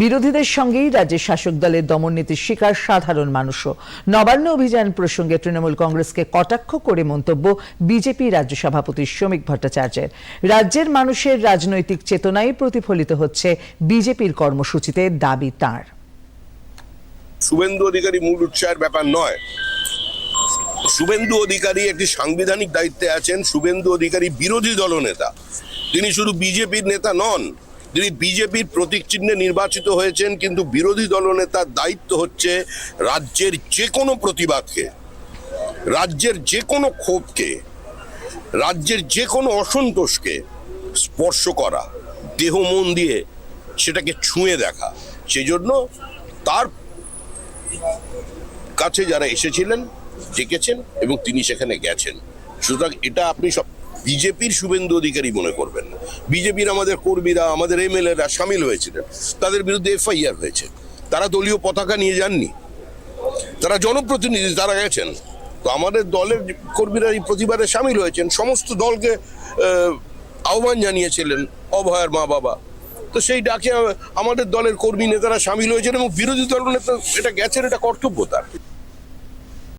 বিরোধীদের সঙ্গেই রাজ্যের শাসক দলের দমননীতির শিকার সাধারণ মানুষও। নবান্ন অভিযান প্রসঙ্গে তৃণমূল কংগ্রেসকে কটাক্ষ করে মন্তব্য বিজেপি রাজ্য সভাপতি শ্রমিক ভট্টাচার্যের। রাজ্যের মানুষের রাজনৈতিক চেতনাই প্রতিফলিত হচ্ছে বিজেপির কর্মসূচিতে দাবি তাঁর। শুভেন্দু অধিকারী মূল উৎসাহের ব্যাপার নয়। শুভেন্দু অধিকারী একটি সাংবিধানিক দায়িত্বে আছেন, শুভেন্দু অধিকারী বিরোধী দলনেতা। তিনি শুধু বিজেপির নেতা নন তিনি বিজেপির প্রতীক চিহ্নে নির্বাচিত হয়েছেন, কিন্তু বিরোধী দলনেতার দায়িত্ব হচ্ছে রাজ্যের যে কোনো প্রতিবাদকে, রাজ্যের যে কোনো ক্ষোভকে, রাজ্যের যে কোনো অসন্তোষকে স্পর্শ করা, দেহ মন দিয়ে সেটাকে ছুঁয়ে দেখা। সেই জন্য তার কাছে যারা এসেছিলেন, ডেকেছেন এবং তিনি সেখানে গেছেন। সুতরাং এটা আপনি সব বিজেপির শুভেন্দু অধিকারী মনে করবেন না। বিজেপির আমাদের কর্মীরা আমাদের এমএলএরা সামিল হয়েছিলেন। তাদের বিরুদ্ধে এফআইআর হয়েছে। তারা দলীয় পতাকা নিয়ে যাননি। তারা জনপ্রতিনিধি তারা গেছেন। তো আমাদের দলের কর্মীরা এই প্রতিবাদে সামিল হয়েছেন। সমস্ত দলকে আহ, আহ্বান জানিয়েছিলেন অভয়ের মা বাবা। তো সেই ডাকে আমাদের দলের কর্মী নেতারা সামিল হয়েছেন এবং বিরোধী দল নেতা এটা গেছেন এটা কর্তব্য তার।